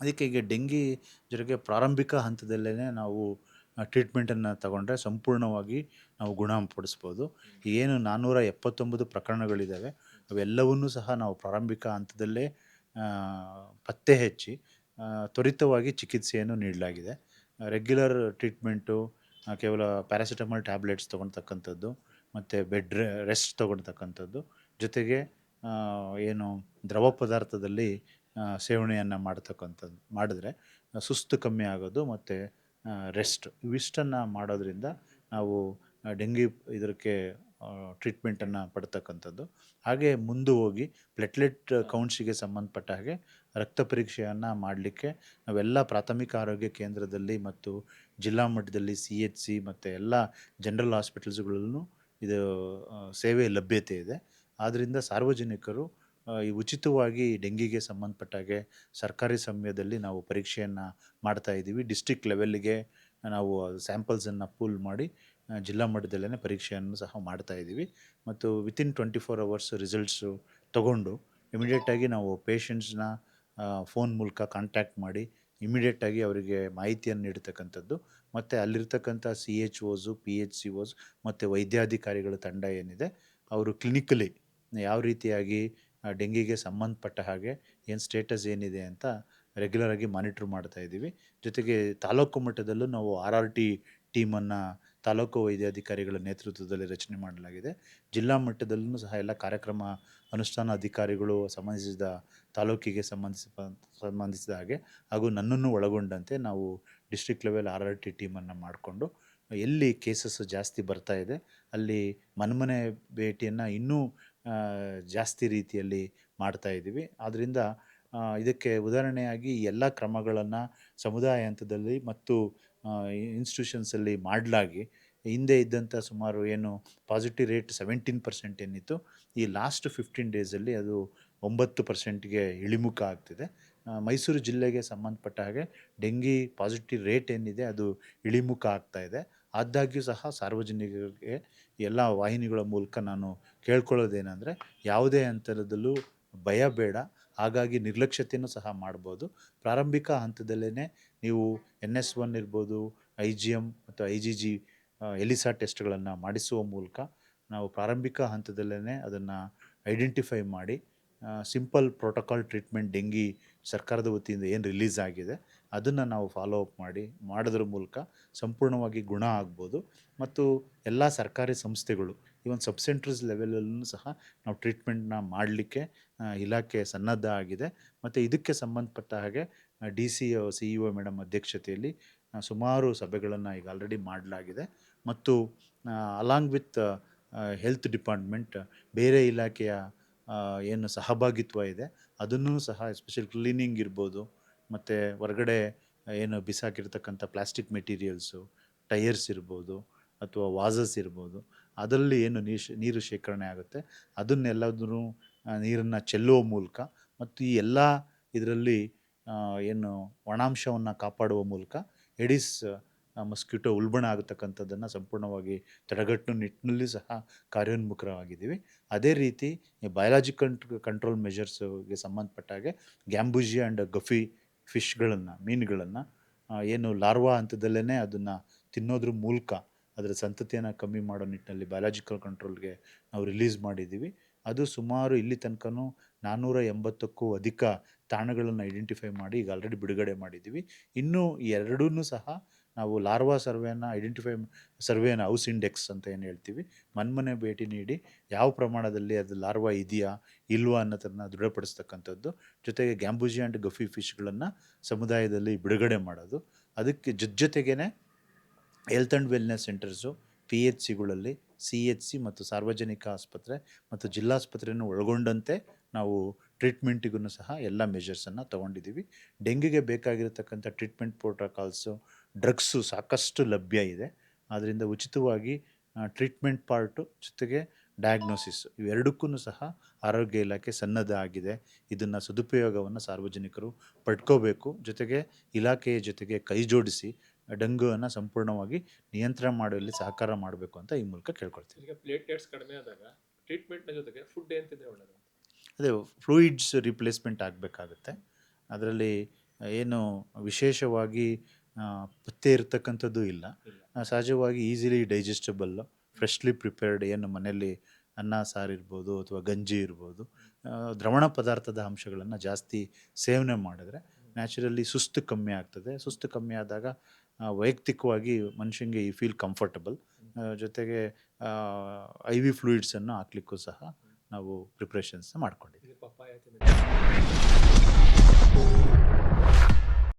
ಅದಕ್ಕೆ ಈಗ ಡೆಂಗಿ ಜ್ವರಕ್ಕೆ ಪ್ರಾರಂಭಿಕ ಹಂತದಲ್ಲೇ ನಾವು ಟ್ರೀಟ್ಮೆಂಟನ್ನು ತಗೊಂಡ್ರೆ ಸಂಪೂರ್ಣವಾಗಿ ನಾವು ಗುಣಪಡಿಸ್ಬೋದು ಏನು ನಾನ್ನೂರ ಎಪ್ಪತ್ತೊಂಬತ್ತು ಪ್ರಕರಣಗಳಿದ್ದಾವೆ, ಅವೆಲ್ಲವನ್ನೂ ಸಹ ನಾವು ಪ್ರಾರಂಭಿಕ ಹಂತದಲ್ಲೇ ಪತ್ತೆ ಹಚ್ಚಿ ತ್ವರಿತವಾಗಿ ಚಿಕಿತ್ಸೆಯನ್ನು ನೀಡಲಾಗಿದೆ. ರೆಗ್ಯುಲರ್ ಟ್ರೀಟ್ಮೆಂಟು ಕೇವಲ ಪ್ಯಾರಾಸಿಟಮಾಲ್ ಟ್ಯಾಬ್ಲೆಟ್ಸ್ ತೊಗೊಳ್ತಕ್ಕಂಥದ್ದು, ಮತ್ತು ಬೆಡ್ ರೆಸ್ಟ್ ತೊಗೊಳ್ತಕ್ಕಂಥದ್ದು, ಜೊತೆಗೆ ಏನು ದ್ರವ ಪದಾರ್ಥದಲ್ಲಿ ಸೇವನೆಯನ್ನು ಮಾಡ್ತಕ್ಕಂಥದ್ದು ಮಾಡಿದ್ರೆ ಸುಸ್ತು ಕಮ್ಮಿ ಆಗೋದು ಮತ್ತು ರೆಸ್ಟ್ ಇವಿಷ್ಟನ್ನು ಮಾಡೋದ್ರಿಂದ ನಾವು ಡೆಂಗ್ಯೂ ಡೆಂಗಿ ಇದಕ್ಕೆ ಟ್ರೀಟ್ಮೆಂಟನ್ನು ಪಡ್ತಕ್ಕಂಥದ್ದು. ಹಾಗೆ ಮುಂದೆ ಹೋಗಿ ಪ್ಲೆಟ್ಲೆಟ್ ಕೌಂಟ್ಸಿಗೆ ಸಂಬಂಧಪಟ್ಟ ಹಾಗೆ ರಕ್ತ ಪರೀಕ್ಷೆಯನ್ನು ಮಾಡಲಿಕ್ಕೆ ನಾವೆಲ್ಲ ಪ್ರಾಥಮಿಕ ಆರೋಗ್ಯ ಕೇಂದ್ರದಲ್ಲಿ ಮತ್ತು ಜಿಲ್ಲಾ ಮಟ್ಟದಲ್ಲಿ ಸಿ ಎಚ್ ಸಿ ಮತ್ತು ಎಲ್ಲ ಜನರಲ್ ಹಾಸ್ಪಿಟಲ್ಸ್ಗಳಲ್ಲೂ ಇದು ಸೇವೆ ಲಭ್ಯತೆ ಇದೆ. ಆದ್ದರಿಂದ ಸಾರ್ವಜನಿಕರು ಈ ಉಚಿತವಾಗಿ ಡೆಂಗಿಗೆ ಸಂಬಂಧಪಟ್ಟ ಹಾಗೆ ಸರ್ಕಾರಿ ಸಮಯದಲ್ಲಿ ನಾವು ಪರೀಕ್ಷೆಯನ್ನು ಮಾಡ್ತಾ ಇದ್ದೀವಿ. ಡಿಸ್ಟಿಕ್ ಲೆವೆಲ್ಗೆ ನಾವು ಸ್ಯಾಂಪಲ್ಸನ್ನು ಪೂಲ್ ಮಾಡಿ ಜಿಲ್ಲಾ ಮಟ್ಟದಲ್ಲೇ ಪರೀಕ್ಷೆಯನ್ನು ಸಹ ಮಾಡ್ತಾ ಇದ್ದೀವಿ. ಮತ್ತು within twenty four hours results ತಗೊಂಡು ಇಮಿಡಿಯೇಟಾಗಿ ನಾವು ಪೇಷಂಟ್ಸ್ನ ಫೋನ್ ಮೂಲಕ ಕಾಂಟ್ಯಾಕ್ಟ್ ಮಾಡಿ ಇಮಿಡಿಯೇಟಾಗಿ ಅವರಿಗೆ ಮಾಹಿತಿಯನ್ನು ನೀಡತಕ್ಕಂಥದ್ದು. ಮತ್ತು ಅಲ್ಲಿರ್ತಕ್ಕಂಥ C H Os P H C Os ಮತ್ತು ವೈದ್ಯಾಧಿಕಾರಿಗಳ ತಂಡ ಏನಿದೆ, ಅವರು ಕ್ಲಿನಿಕಲಿ ಯಾವ ರೀತಿಯಾಗಿ ಡೆಂಗಿಗೆ ಸಂಬಂಧಪಟ್ಟ ಹಾಗೆ ಏನು ಸ್ಟೇಟಸ್ ಏನಿದೆ ಅಂತ ರೆಗ್ಯುಲರ್ ಆಗಿ ಮಾನಿಟ್ರ್ ಮಾಡ್ತಾ ಇದ್ದೀವಿ. ಜೊತೆಗೆ ತಾಲೂಕು ಮಟ್ಟದಲ್ಲೂ ನಾವು ಆರ್ ಆರ್ ಟಿ ಟೀಮನ್ನು ತಾಲೂಕು ವೈದ್ಯಾಧಿಕಾರಿಗಳ ನೇತೃತ್ವದಲ್ಲಿ ರಚನೆ ಮಾಡಲಾಗಿದೆ. ಜಿಲ್ಲಾ ಮಟ್ಟದಲ್ಲೂ ಸಹ ಎಲ್ಲ ಕಾರ್ಯಕ್ರಮ ಅನುಷ್ಠಾನ ಅಧಿಕಾರಿಗಳು ಸಂಬಂಧಿಸಿದ ತಾಲೂಕಿಗೆ ಸಂಬಂಧಿಸಿದ ಸಂಬಂಧಿಸಿದ ಹಾಗೆ ಹಾಗೂ ನನ್ನನ್ನು ಒಳಗೊಂಡಂತೆ ನಾವು district level R R T ಟೀಮನ್ನು ಮಾಡಿಕೊಂಡು ಎಲ್ಲಿ ಕೇಸಸ್ ಜಾಸ್ತಿ ಬರ್ತಾ ಇದೆ, ಅಲ್ಲಿ ಮನೆ ಭೇಟಿಯನ್ನು ಇನ್ನೂ ಜಾಸ್ತಿ ರೀತಿಯಲ್ಲಿ ಮಾಡ್ತಾ ಇದ್ದೀವಿ. ಆದ್ದರಿಂದ ಇದಕ್ಕೆ ಉದಾಹರಣೆಯಾಗಿ ಎಲ್ಲ ಕ್ರಮಗಳನ್ನು ಸಮುದಾಯ ಹಂತದಲ್ಲಿ ಮತ್ತು ಇನ್ಸ್ಟಿಟ್ಯೂಷನ್ಸಲ್ಲಿ ಮಾಡಲಾಗಿ, ಹಿಂದೆ ಇದ್ದಂಥ ಸುಮಾರು ಏನು ಪಾಸಿಟಿವ್ ರೇಟ್ ಸೆವೆಂಟೀನ್ ಪರ್ಸೆಂಟ್ ಏನಿತ್ತು, ಈ ಲಾಸ್ಟ್ ಫಿಫ್ಟೀನ್ ಡೇಸಲ್ಲಿ ಅದು ಒಂಬತ್ತು ಪರ್ಸೆಂಟ್ಗೆ ಇಳಿಮುಖ ಆಗ್ತಿದೆ. ಮೈಸೂರು ಜಿಲ್ಲೆಗೆ ಸಂಬಂಧಪಟ್ಟ ಹಾಗೆ ಡೆಂಗಿ ಪಾಸಿಟಿವ್ ರೇಟ್ ಏನಿದೆ ಅದು ಇಳಿಮುಖ ಆಗ್ತಾ ಇದೆ. ಆದಾಗ್ಯೂ ಸಹ ಸಾರ್ವಜನಿಕರಿಗೆ ಎಲ್ಲ ವಾಹಿನಿಗಳ ಮೂಲಕ ನಾನು ಕೇಳ್ಕೊಳ್ಳೋದೇನೆಂದರೆ ಯಾವುದೇ ಹಂತದಲ್ಲೂ ಭಯ ಬೇಡ. ಹಾಗಾಗಿ ನಿರ್ಲಕ್ಷ್ಯತೆಯೂ ಸಹ ಮಾಡ್ಬೋದು. ಪ್ರಾರಂಭಿಕ ಹಂತದಲ್ಲೇ ನೀವು ಎನ್ ಎಸ್ ಒನ್ ಇರ್ಬೋದು, ಐ ಜಿ ಎಂ ಮತ್ತು ಐ ಜಿ ಜಿ ಎಲಿಸಾ ಟೆಸ್ಟ್ಗಳನ್ನು ಮಾಡಿಸುವ ಮೂಲಕ ನಾವು ಪ್ರಾರಂಭಿಕ ಹಂತದಲ್ಲೇ ಅದನ್ನು ಐಡೆಂಟಿಫೈ ಮಾಡಿ ಸಿಂಪಲ್ ಪ್ರೋಟೋಕಾಲ್ ಟ್ರೀಟ್ಮೆಂಟ್ ಡೆಂಗಿ ಸರ್ಕಾರದ ವತಿಯಿಂದ ಏನು ರಿಲೀಸ್ ಆಗಿದೆ, ಅದನ್ನು ನಾವು ಫಾಲೋ ಅಪ್ ಮಾಡಿ, ಮಾಡೋದ್ರ ಮೂಲಕ ಸಂಪೂರ್ಣವಾಗಿ ಗುಣ ಆಗ್ಬೋದು. ಮತ್ತು ಎಲ್ಲ ಸರ್ಕಾರಿ ಸಂಸ್ಥೆಗಳು ಈವನ್ ಸಬ್ ಸೆಂಟ್ರಸ್ ಲೆವೆಲಲ್ಲೂ ಸಹ ನಾವು ಟ್ರೀಟ್ಮೆಂಟ್ನ ಮಾಡಲಿಕ್ಕೆ ಇಲಾಖೆ ಸನ್ನದ್ಧ ಆಗಿದೆ. ಮತ್ತು ಇದಕ್ಕೆ ಸಂಬಂಧಪಟ್ಟ ಹಾಗೆ D C C E O madam ಅಧ್ಯಕ್ಷತೆಯಲ್ಲಿ ಸುಮಾರು ಸಭೆಗಳನ್ನು ಈಗ ಆಲ್ರೆಡಿ ಮಾಡಲಾಗಿದೆ. ಮತ್ತು ಅಲಾಂಗ್ ವಿತ್ ಹೆಲ್ತ್ ಡಿಪಾರ್ಟ್ಮೆಂಟ್ ಬೇರೆ ಇಲಾಖೆಯ ಏನು ಸಹಭಾಗಿತ್ವ ಇದೆ, ಅದನ್ನು ಸಹ ಎಸ್ಪೆಷಲ್ ಕ್ಲೀನಿಂಗ್ ಇರ್ಬೋದು, ಮತ್ತು ಹೊರಗಡೆ ಏನು ಬಿಸಾಕಿರ್ತಕ್ಕಂಥ ಪ್ಲಾಸ್ಟಿಕ್ ಮೆಟೀರಿಯಲ್ಸು ಟೈರ್ಸ್ ಇರ್ಬೋದು, ಅಥವಾ ವಾಸಸ್ ಇರ್ಬೋದು, ಅದರಲ್ಲಿ ಏನು ನೀಶ್ ನೀರು ಶೇಖರಣೆ ಆಗುತ್ತೆ. ಅದನ್ನೆಲ್ಲದನ್ನು ನೀರನ್ನು ಚೆಲ್ಲುವ ಮೂಲಕ ಮತ್ತು ಈ ಎಲ್ಲ ಇದರಲ್ಲಿ ಏನು ಒಣಾಂಶವನ್ನು ಕಾಪಾಡುವ ಮೂಲಕ ಎಡಿಸ್ ಮಸ್ಕಿಟೋ ಉಲ್ಬಣ ಆಗತಕ್ಕಂಥದ್ದನ್ನು ಸಂಪೂರ್ಣವಾಗಿ ತಡೆಗಟ್ಟು ನಿಟ್ಟಿನಲ್ಲಿ ಸಹ ಕಾರ್ಯೋನ್ಮುಖರವಾಗಿದ್ದೀವಿ ಅದೇ ರೀತಿ ಬಯಾಲಜಿಕಲ್ ಕಂಟ್ರೋಲ್ ಮೆಷರ್ಸ್ಗೆ ಸಂಬಂಧಪಟ್ಟ ಹಾಗೆ ಗ್ಯಾಂಬುಜಿ ಆ್ಯಂಡ್ ಗಫಿ ಫಿಶ್ಗಳನ್ನು ಮೀನುಗಳನ್ನು ಏನು ಲಾರ್ವಾ ಹಂತದಲ್ಲೇ ಅದನ್ನು ತಿನ್ನೋದ್ರ ಮೂಲಕ ಅದರ ಸಂತತಿಯನ್ನು ಕಮ್ಮಿ ಮಾಡೋ ನಿಟ್ಟಿನಲ್ಲಿ ಬಯಾಲಜಿಕಲ್ ಕಂಟ್ರೋಲ್ಗೆ ನಾವು ರಿಲೀಸ್ ಮಾಡಿದ್ದೀವಿ. ಅದು ಸುಮಾರು ಇಲ್ಲಿ ತನಕನೂ ನಾನ್ನೂರ ಎಂಬತ್ತಕ್ಕೂ ಅಧಿಕ ತಾಣಗಳನ್ನು ಐಡೆಂಟಿಫೈ ಮಾಡಿ ಈಗ ಆಲ್ರೆಡಿ ಬಿಡುಗಡೆ ಮಾಡಿದ್ದೀವಿ. ಇನ್ನೂ ಎರಡೂ ಸಹ ನಾವು ಲಾರ್ವಾ ಸರ್ವೆಯನ್ನು ಐಡೆಂಟಿಫೈ ಸರ್ವೇನ ಹೌಸ್ ಇಂಡೆಕ್ಸ್ ಅಂತ ಏನು ಹೇಳ್ತೀವಿ. ಮನ್ಮನೆ ಭೇಟಿ ನೀಡಿ ಯಾವ ಪ್ರಮಾಣದಲ್ಲಿ ಅದು ಲಾರ್ವಾ ಇದೆಯಾ, ಇಲ್ವಾ ಅನ್ನೋದನ್ನು ದೃಢಪಡಿಸ್ತಕ್ಕಂಥದ್ದು. ಜೊತೆಗೆ ಗ್ಯಾಂಬೂಜಿ ಆ್ಯಂಡ್ ಗಫಿ ಫಿಶ್ಗಳನ್ನು ಸಮುದಾಯದಲ್ಲಿ ಬಿಡುಗಡೆ ಮಾಡೋದು. ಅದಕ್ಕೆ ಜೊತೆಗೇ health and wellness centres P H ಸಿಗಳಲ್ಲಿ C H C ಮತ್ತು ಸಾರ್ವಜನಿಕ ಆಸ್ಪತ್ರೆ ಮತ್ತು ಜಿಲ್ಲಾಸ್ಪತ್ರೆಯನ್ನು ಒಳಗೊಂಡಂತೆ ನಾವು ಟ್ರೀಟ್ಮೆಂಟಿಗೂ ಸಹ ಎಲ್ಲ ಮೆಷರ್ಸನ್ನು ತೊಗೊಂಡಿದ್ದೀವಿ. ಡೆಂಗಿಗೆ ಬೇಕಾಗಿರತಕ್ಕಂಥ ಟ್ರೀಟ್ಮೆಂಟ್ ಪ್ರೋಟೋಕಾಲ್ಸು, ಡ್ರಗ್ಸು ಸಾಕಷ್ಟು ಲಭ್ಯ ಇದೆ. ಆದ್ದರಿಂದ ಉಚಿತವಾಗಿ ಟ್ರೀಟ್ಮೆಂಟ್ ಪಾರ್ಟು ಜೊತೆಗೆ ಡಯಾಗ್ನೋಸಿಸ್ ಇವೆರಡಕ್ಕೂ ಸಹ ಆರೋಗ್ಯ ಇಲಾಖೆ ಸನ್ನದ್ಧ ಆಗಿದೆ ಇದನ್ನು ಸದುಪಯೋಗವನ್ನು ಸಾರ್ವಜನಿಕರು ಪಡ್ಕೋಬೇಕು. ಜೊತೆಗೆ ಇಲಾಖೆಯ ಜೊತೆಗೆ ಕೈ ಜೋಡಿಸಿ ಡೆಂಗ್ಯೂವನ್ನು ಸಂಪೂರ್ಣವಾಗಿ ನಿಯಂತ್ರಣ ಮಾಡುವಲ್ಲಿ ಸಹಕಾರ ಮಾಡಬೇಕು ಅಂತ ಈ ಮೂಲಕ ಕೇಳ್ಕೊಳ್ತೀವಿ. ಈಗ ಪ್ಲೇಟ್ಲೆಟ್ಸ್ ಕಡಿಮೆ ಆದಾಗ ಟ್ರೀಟ್ಮೆಂಟ್ನ ಜೊತೆಗೆ ಫುಡ್ ಏನ್ತಿದೆ ಒಳ್ಳೆಯದು ಅದೇ ಫ್ಲೂಯಿಡ್ಸ್ ರಿಪ್ಲೇಸ್ಮೆಂಟ್ ಆಗಬೇಕಾಗುತ್ತೆ. ಅದರಲ್ಲಿ ಏನು ವಿಶೇಷವಾಗಿ ಪತ್ತೆ ಇರತಕ್ಕಂಥದ್ದು ಇಲ್ಲ. ಸಹಜವಾಗಿ ಈಸಿಲಿ ಡೈಜೆಸ್ಟಬಲ್, ಫ್ರೆಶ್ಲಿ ಪ್ರಿಪೇರ್ಡ್ ಏನು ಮನೆಯಲ್ಲಿ ಅನ್ನ, ಸಾರು ಇರ್ಬೋದು ಅಥವಾ ಗಂಜಿ ಇರ್ಬೋದು ದ್ರವಣ ಪದಾರ್ಥದ ಅಂಶಗಳನ್ನು ಜಾಸ್ತಿ ಸೇವನೆ ಮಾಡಿದ್ರೆ ನ್ಯಾಚುರಲಿ ಸುಸ್ತು ಕಮ್ಮಿ ಆಗ್ತದೆ. ಸುಸ್ತು ಕಮ್ಮಿ ಆದಾಗ ವೈಯಕ್ತಿಕವಾಗಿ ಮನುಷ್ಯನಿಗೆ ಈ ಫೀಲ್ ಕಂಫರ್ಟಬಲ್ ಜೊತೆಗೆ ಐ ವಿ ಫ್ಲೂಯಿಡ್ಸನ್ನು ಹಾಕ್ಲಿಕ್ಕೂ ಸಹ ನಾವು ಪ್ರಿಪ್ರೇಷನ್ಸ್ನ ಮಾಡ್ಕೊಂಡಿದ್ದೀವಿ.